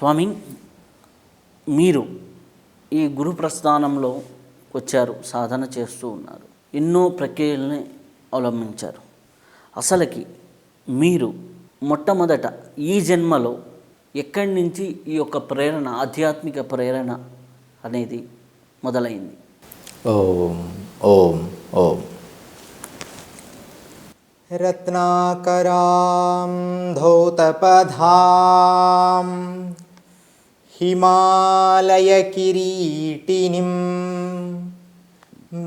స్వామి మీరు ఈ గురు ప్రస్థానంలో వచ్చారు సాధన చేస్తూ ఉన్నారు. ఎన్నో ప్రక్రియల్ని అవలంబించారు. అసలుకి మీరు మొట్టమొదట ఈ జన్మలో ఎక్కడి నుంచి ఈ యొక్క ప్రేరణ ఆధ్యాత్మిక ప్రేరణ అనేది మొదలైంది? ఓం ఓం ఓం. రత్నాకరాం ధౌతపధాం. हिमालयकिरीटिनीं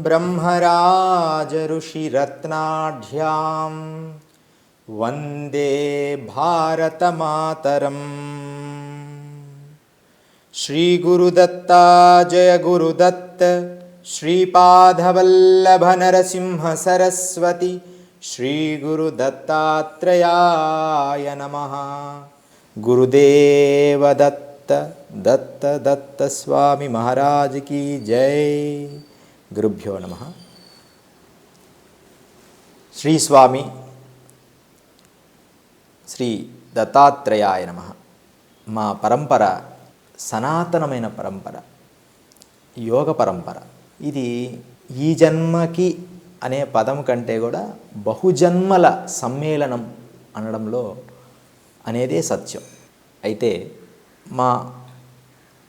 ब्रह्मराजऋषिरत्नाढ्यां वन्दे भारतमातरम्। श्रीगुरुदत्ता जय गुरुदत्त श्रीपादवल्लभनरसिंह सरस्वती श्रीगुरुदत्तात्रेयाय नमः। गुरुदेवदत्त దత్త దత్త స్వామి మహారాజ్కి జై. గురుభ్యో నమ. శ్రీస్వామి శ్రీ దత్తాత్రేయాయ నమ. మా పరంపర సనాతనమైన పరంపర యోగ పరంపర. ఇది ఈ జన్మకి అనే పదం కంటే కూడా బహుజన్మల సమ్మేళనం అనడంలో అనేదే సత్యం. అయితే మా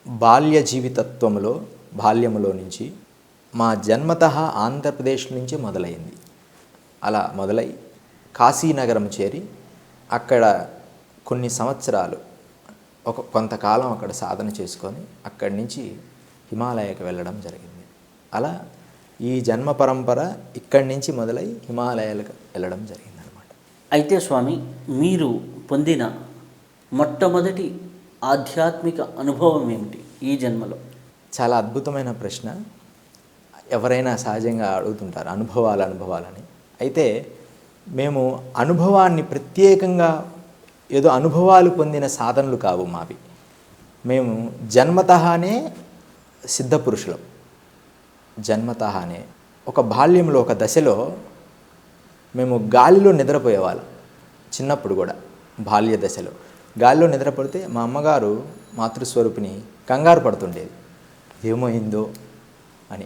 బాల్య జీవితత్వంలో బాల్యములో నుంచి మా జన్మత ఆంధ్రప్రదేశ్ నుంచి మొదలైంది. అలా మొదలై కాశీనగరం చేరి అక్కడ కొన్ని సంవత్సరాలు ఒక కొంతకాలం అక్కడ సాధన చేసుకొని అక్కడి నుంచి హిమాలయకు వెళ్ళడం జరిగింది. అలా ఈ జన్మ పరంపర ఇక్కడి నుంచి మొదలై హిమాలయాలకు వెళ్ళడం జరిగింది అనమాట అయితే స్వామి మీరు పొందిన మొట్టమొదటి ఆధ్యాత్మిక అనుభవం ఏమిటి ఈ జన్మలో? చాలా అద్భుతమైన ప్రశ్న. ఎవరైనా సహజంగా అడుగుతుంటారు అనుభవాలు అనుభవాలని. అయితే మేము అనుభవాన్ని ప్రత్యేకంగా ఏదో అనుభవాలు పొందిన సాధనలు కావు మావి. మేము జన్మతహానే సిద్ధపురుషులం. జన్మతహానే ఒక బాల్యంలో ఒక దశలో మేము గాలిలో నిద్రపోయేవాళ్ళం. చిన్నప్పుడు కూడా బాల్య దశలో. గాలిలో నిద్రపడితే మా అమ్మగారు మాతృస్వరూపిణి కంగారు పడుతుండేది. ఏమైందో అని.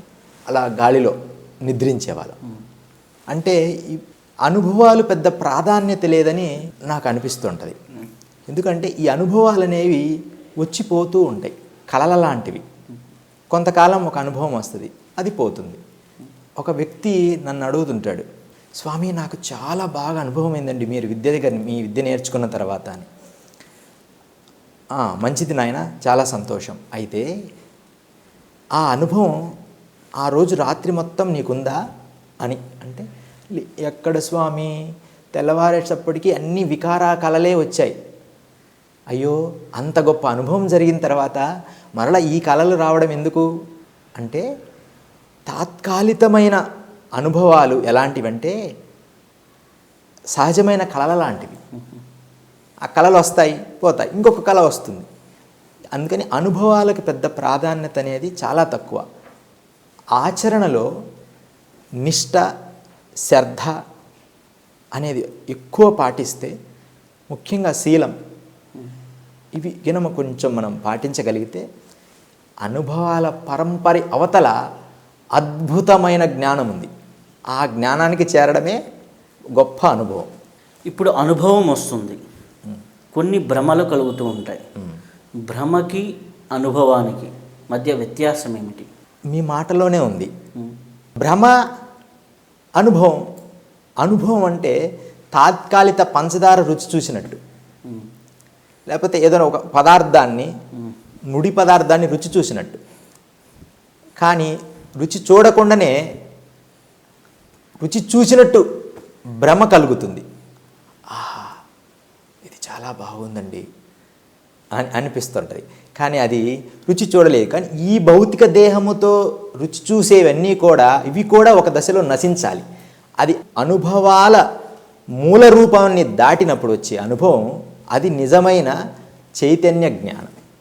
అలా గాలిలో నిద్రించేవాళ్ళం. అంటే ఈ అనుభవాలు పెద్ద ప్రాధాన్యత లేదని నాకు అనిపిస్తుంటుంది. ఎందుకంటే ఈ అనుభవాలు అనేవి వచ్చిపోతూ ఉంటాయి. కలల లాంటివి. కొంతకాలం ఒక అనుభవం వస్తుంది. అది పోతుంది. ఒక వ్యక్తి నన్ను అడుగుతుంటాడు స్వామి నాకు చాలా బాగా అనుభవం అయిందండి మీరు విద్య దగ్గర మీ విద్య నేర్చుకున్న తర్వాత అని. "ఆ, మంచిది నాయన చాలా సంతోషం. అయితే ఆ అనుభవం ఆ రోజు రాత్రి మొత్తం నీకుందా అని అంటే ఎక్కడ స్వామి? తెల్లవారేటప్పటికీ అన్ని వికారా కలలే వచ్చాయి. అయ్యో అంత గొప్ప అనుభవం జరిగిన తర్వాత మరలా ఈ కళలు రావడం ఎందుకు? అంటే తాత్కాలికమైన అనుభవాలు ఎలాంటివంటే సహజమైన కళల లాంటివి. ఆ కళలు వస్తాయి పోతాయి. ఇంకొక కళ వస్తుంది. అందుకని అనుభవాలకు పెద్ద ప్రాధాన్యత అనేది చాలా తక్కువ. ఆచరణలో నిష్ట శ్రద్ధ అనేది ఎక్కువ పాటిస్తే ముఖ్యంగా శీలం. ఇవి గినమ కొంచెం మనం పాటించగలిగితే అనుభవాల పరంపర అవతల అద్భుతమైన జ్ఞానం ఉంది ఆ జ్ఞానానికి చేరడమే గొప్ప అనుభవం. ఇప్పుడు అనుభవం వస్తుంది. కొన్ని భ్రమలు కలుగుతూ ఉంటాయి. భ్రమకి అనుభవానికి మధ్య వ్యత్యాసం ఏమిటి? మీ మాటలోనే ఉంది. భ్రమ అనుభవం. అనుభవం అంటే తాత్కాలిక పంచదార రుచి చూసినట్టు. లేకపోతే ఏదైనా ఒక పదార్థాన్ని ముడి పదార్థాన్ని రుచి చూసినట్టు. కానీ రుచి చూడకుండానే రుచి చూసినట్టు భ్రమ కలుగుతుంది. చాలా బాగుందండి అని అనిపిస్తుంటుంది. కానీ అది రుచి చూడలేదు. కానీ ఈ భౌతిక దేహముతో రుచి చూసేవన్నీ కూడా ఇవి కూడా ఒక దశలో నశించాలి. అది అనుభవాల మూల రూపాన్ని దాటినప్పుడు వచ్చే అనుభవం అది నిజమైన చైతన్య జ్ఞానం.